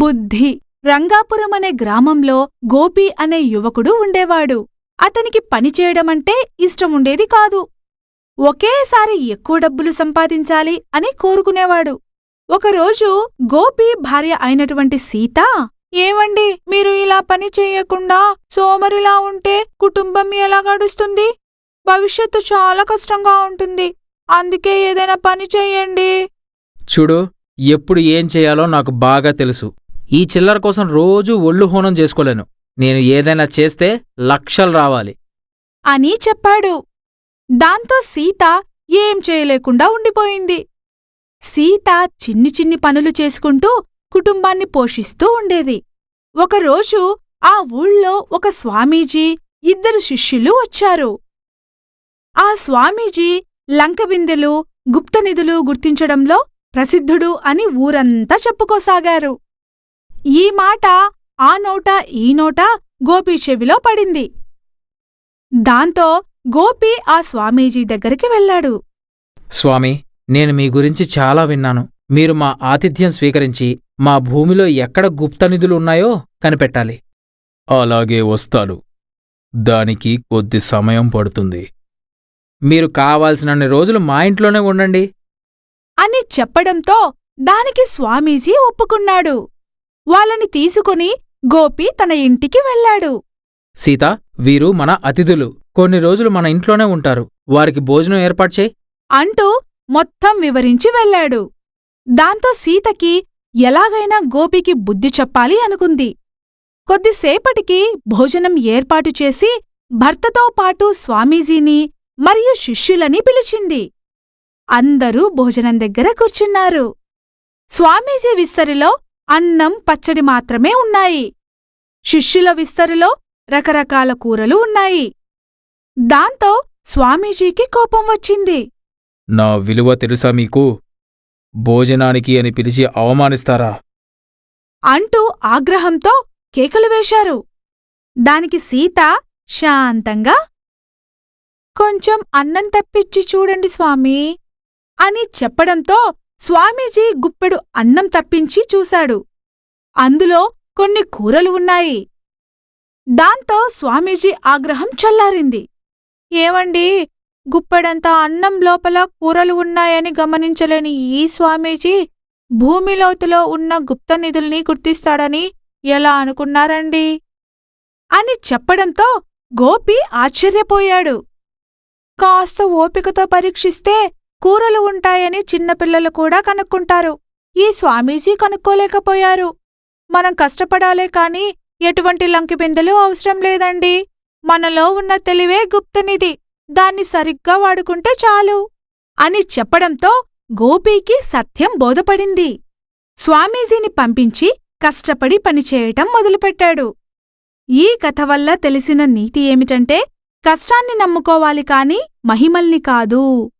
బుద్ధి. రంగాపురం అనే గ్రామంలో గోపి అనే యువకుడు ఉండేవాడు. అతనికి పనిచేయడమంటే ఇష్టముండేది కాదు. ఒకేసారి ఎక్కువ డబ్బులు సంపాదించాలి అని కోరుకునేవాడు. ఒకరోజు గోపి భార్య అయినటువంటి సీత ఏమండి మీరు ఇలా పని చెయ్యకుండా సోమరిలా ఉంటే కుటుంబం ఎలా గడుస్తుంది? భవిష్యత్తు చాలా కష్టంగా ఉంటుంది. అందుకే ఏదైనా పని చెయ్యండి చూడు ఎప్పుడు ఏం చేయాలో నాకు బాగా తెలుసు. ఈ చిల్లర కోసం రోజూ ఒళ్ళు హోనం చేసుకోలేను. నేను ఏదైనా చేస్తే లక్షలు రావాలి. అని చెప్పాడు. దాంతో సీత ఏం చేయలేకుండా ఉండిపోయింది. సీత చిన్ని చిన్ని పనులు చేసుకుంటూ కుటుంబాన్ని పోషిస్తూ ఉండేది. ఒకరోజు ఆ ఊళ్ళో ఒక స్వామీజీ ఇద్దరు శిష్యులు వచ్చారు. ఆ స్వామీజీ లంకబిందెలు గుప్తనిధులు గుర్తించడంలో ప్రసిద్ధుడు అని ఊరంతా చెప్పుకోసాగారు. ఈ మాట ఆ నోట ఈ నోట గోపి చెవిలో పడింది. దాంతో గోపి ఆ స్వామీజీ దగ్గరికి వెళ్ళాడు. స్వామి నేను మీ గురించి చాలా విన్నాను. మీరు మా ఆతిథ్యం స్వీకరించి మా భూమిలో ఎక్కడ గుప్తనిధులు ఉన్నాయో కనిపెట్టాలి. అలాగే వస్తాను. దానికి కొద్ది సమయం పడుతుంది. మీరు కావాల్సినన్ని రోజులు మా ఇంట్లోనే ఉండండి. అని చెప్పడంతో దానికి స్వామీజీ ఒప్పుకున్నాడు. వాళ్ళని తీసుకుని గోపి తన ఇంటికి వెళ్ళాడు. సీత వీరు మన అతిథులు. కొన్ని రోజులు మన ఇంట్లోనే ఉంటారు. వారికి భోజనం ఏర్పాటు చేయి. అంటూ మొత్తం వివరించి వెళ్ళాడు. దాంతో సీతకి ఎలాగైనా గోపికి బుద్ధి చెప్పాలి అనుకుంది. కొద్దిసేపటికి భోజనం ఏర్పాటు చేసి భర్తతో పాటు స్వామీజీని మరియు శిష్యులని పిలిచింది. అందరూ భోజనం దగ్గర కూర్చున్నారు. స్వామీజీ విస్తరిలో అన్నం పచ్చడి మాత్రమే ఉన్నాయి. శిష్యుల విస్తరిలో రకరకాల కూరలు ఉన్నాయి. దాంతో స్వామీజీకి కోపం వచ్చింది. నా విలువ తెలుసా మీకు? భోజనానికి అని పిలిచి అవమానిస్తారా? అంటూ ఆగ్రహంతో కేకలు వేశారు. దానికి సీత శాంతంగా కొంచెం అన్నం తప్పిచ్చి చూడండి స్వామీ అని చెప్పడంతో స్వామీజీ గుప్పెడు అన్నం తప్పించి చూశాడు. అందులో కొన్ని కూరలు ఉన్నాయి. దాంతో స్వామీజీ ఆగ్రహం చల్లారింది. ఏవండి? గుప్పెడంత అన్నం లోపల కూరలు ఉన్నాయని గమనించలేని ఈ స్వామీజీ భూమిలోతులో ఉన్న గుప్త నిధుల్ని గుర్తిస్తాడని ఎలా అనుకున్నారండి? అని చెప్పడంతో గోపి ఆశ్చర్యపోయాడు. కాస్త ఓపికతో పరీక్షిస్తే కూరలు ఉంటాయని చిన్నపిల్లలు కూడా కనుక్కుంటారు. ఈ స్వామీజీ కనుక్కోలేకపోయారు. మనం కష్టపడాలే కాని ఎటువంటి లంకిబిందెలు అవసరం లేదండి. మనలో ఉన్న తెలివే గుప్తనిధి. దాన్ని సరిగ్గా వాడుకుంటే చాలు. అని చెప్పడంతో గోపీకి సత్యం బోధపడింది. స్వామీజీని పంపించి కష్టపడి పనిచేయటం మొదలుపెట్టాడు. ఈ కథ వల్ల తెలిసిన నీతి ఏమిటంటే కష్టాన్ని నమ్ముకోవాలి కాని మహిమల్ని కాదు.